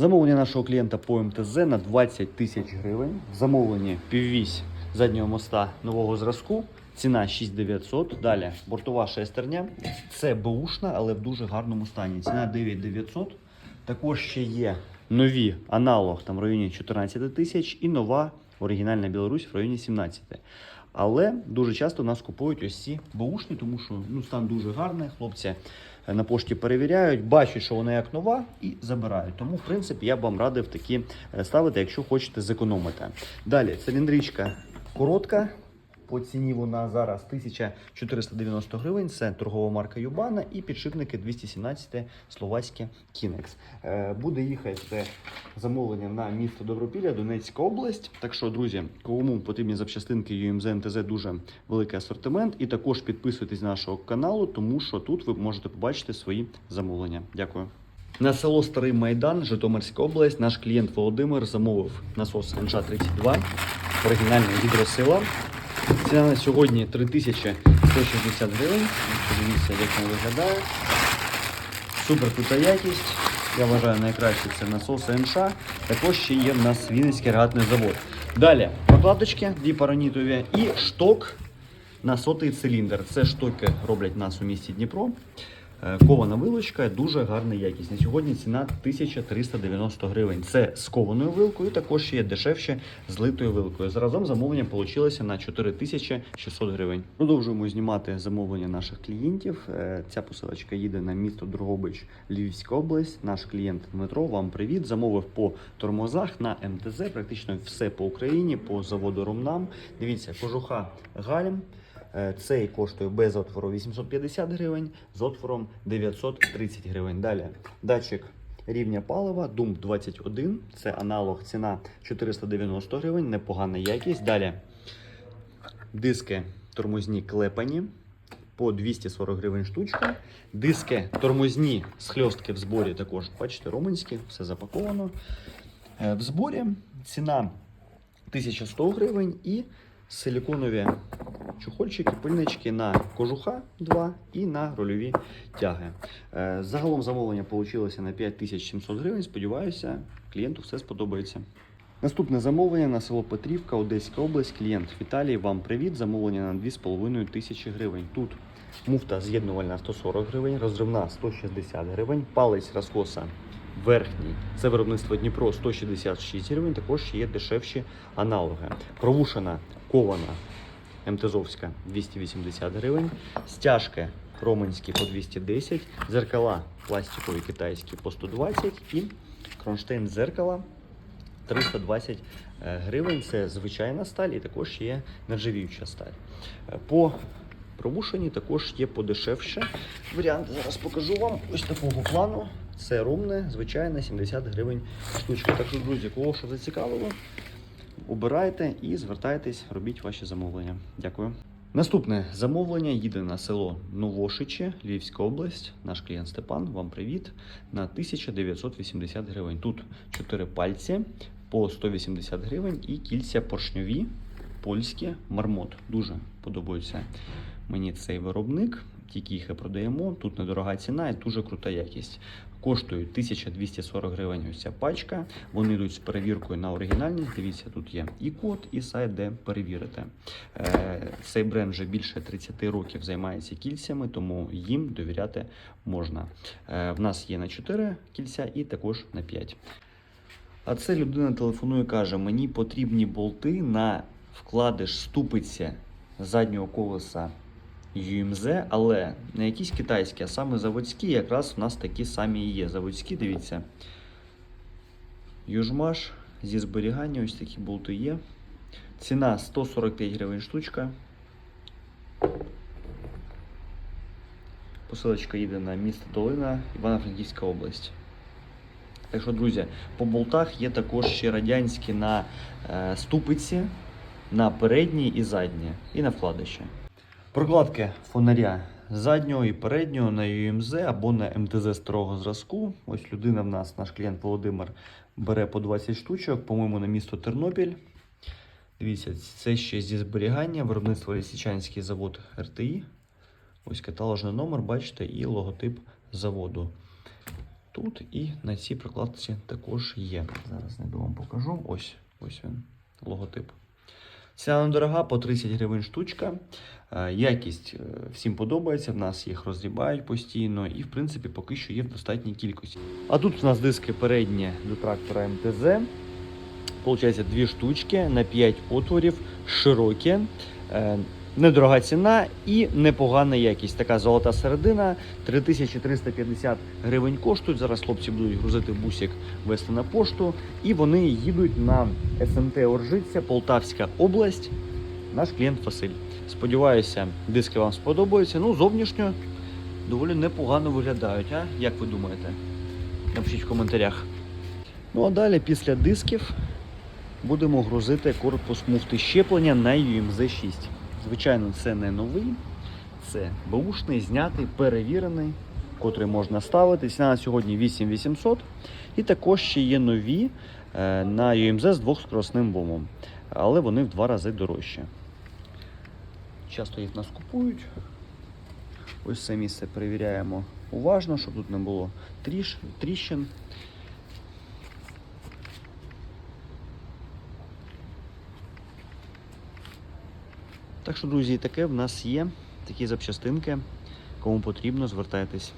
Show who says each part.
Speaker 1: Замовлення нашого клієнта по МТЗ на 20 тисяч гривень. Замовлення піввісь заднього моста нового зразку. Ціна 6900. Далі бортова шестерня. Це бушна, але в дуже гарному стані. Ціна 9900. Також ще є нові аналог там в районі 14 тисяч і нова оригінальна Білорусь в районі 17. Але дуже часто нас купують ось ці баушні, тому що ну, стан дуже гарний. Хлопці е, на пошті перевіряють, бачать, що вона як нова, і забирають. Тому, в принципі, я б вам радив такі е, ставити, якщо хочете зекономити. Далі циліндричка коротка. По ціні вона зараз 1490 гривень. Це торгова марка Юбана і підшипники 217 словацьке Кінекс. Буде їхати замовлення на місто Добропілля, Донецька область. Так що, друзі, кому потрібні запчастинки UMZ МТЗ дуже великий асортимент. І також підписуйтесь на нашого каналу, тому що тут ви можете побачити свої замовлення. Дякую. На село Старий Майдан, Житомирська область, наш клієнт Володимир замовив насос НШ-32, оригінальна гідросила. Ціна на сьогодні 3160 гривень. Подивіться, як він виглядає. Супер крута якість. Я вважаю, найкраще це насос НШ. Також ще є в нас Вінницький рогатний завод. Далі прокладочки діпаронітові і шток на сотий циліндр. Це штоки роблять нас у місті Дніпро. Е, Кована вилочка, дуже гарна якість. На сьогодні ціна 1390 гривень. Це з кованою вилкою, також є дешевше з литою вилкою. Заразом замовлення вийшло на 4600 гривень. Продовжуємо знімати замовлення наших клієнтів. Е, Ця посилочка їде на місто Дрогобич, Львівська область. Наш клієнт Дмитро, вам привіт. Замовив по тормозах на МТЗ. Практично все по Україні, по заводу Ромнам. Дивіться, кожуха Гальм. Е, Цей коштує без отвору 850 гривень, з отвором 930 гривень. Далі датчик рівня палива, Думп 21, це аналог, ціна 490 гривень, непогана якість. Далі диски тормозні клепані по 240 гривень штучка. Диски тормозні схльостки в зборі також, бачите, романські, все запаковано. Е, В зборі ціна 1100 гривень і силіконові чухольчики, пильнички на кожуха 2 і на рольові тяги. Е, Загалом замовлення вийшло на 5700 гривень. Сподіваюся, клієнту все сподобається. Наступне замовлення на село Петрівка, Одеська область. Клієнт Віталій. Вам привіт. Замовлення на 2,5 тисячі гривень. Тут муфта з'єднувальна 140 гривень, розривна 160 гривень, палець розкоса верхній. Це виробництво Дніпро 166 гривень. Також є дешевші аналоги. Провушена кована МТЗовська 280 гривень, стяжки романські по 210, зеркала пластикові китайські по 120 і кронштейн зеркала 320 е, гривень. Це звичайна сталь і також є нержавіюча сталь. Е, По пробушенні також є подешевше варіант. Зараз покажу вам ось такого плану. Це ромне, звичайне, 70 гривень штучка. Так що, друзі, кого що зацікавило, обирайте і звертайтесь, робіть ваші замовлення. Дякую. Наступне замовлення їде на село Новошичі, Львівська область. Наш клієнт Степан. Вам привіт. На 1980 гривень. Тут 4 пальці по 180 гривень і кільця поршньові, польські, мармот. Дуже подобається мені цей виробник. Тільки їх і продаємо. Тут недорога ціна і дуже крута якість. Коштують 1240 гривень ось ця пачка. Вони йдуть з перевіркою на оригінальність. Дивіться, тут є і код, і сайт, де перевірити. Е, Цей бренд вже більше 30 років займається кільцями, тому їм довіряти можна. Е, В нас є на 4 кільця і також на 5. А це людина телефонує, каже: мені потрібні болти на вкладиш ступиці заднього колеса UMZ, але не якісь китайські, а саме заводські. Якраз у нас такі самі і є. Заводські, дивіться. Южмаш зі зберігання, ось такі болти є. Ціна 145 гривень штучка. Посилочка їде на місто Долина, Івано-Франківська область. Так що, друзі, по болтах є також ще радянські на е, ступиці, на передній і заднє, і на вкладище. Прокладки фонаря заднього і переднього на UMZ або на МТЗ старого зразку. Ось людина в нас, наш клієнт Володимир, бере по 20 штучок, по-моєму, на місто Тернопіль. Дивіться, це ще зі зберігання, виробництво Лисичанський завод РТІ. Ось каталожний номер, бачите, і логотип заводу. тут і на цій прокладці також є. Зараз знайду вам покажу. Ось, ось він, логотип. Ціна недорога, по 30 гривень штучка. Е, Якість е, всім подобається, в нас їх розрібають постійно і, в принципі, поки що є в достатній кількості. А тут у нас диски передні до трактора МТЗ. Получається дві штучки на 5 отворів, широкі. Недорога ціна і непогана якість. Така золота середина. 3350 гривень коштують. Зараз хлопці будуть грузити бусик, вести на пошту. І вони їдуть на СМТ Оржиця, Полтавська область. Наш клієнт Василь. Сподіваюся, диски вам сподобаються. Ну, зовнішньо доволі непогано виглядають. А як ви думаєте? Напишіть в коментарях. Ну а далі, після дисків, будемо грузити корпус муфти щеплення на UMZ 6. Звичайно, це не новий, це бушний, знятий, перевірений, котрий можна ставити. Ціна на сьогодні 8800. І також ще є нові е, на UMZ з двохскоросним бомом, але вони в два рази дорожчі. Часто їх нас купують. Ось це місце перевіряємо уважно, щоб тут не було тріщин. Так що, друзі, таке в нас є. Такі запчастинки. Кому потрібно, звертайтесь.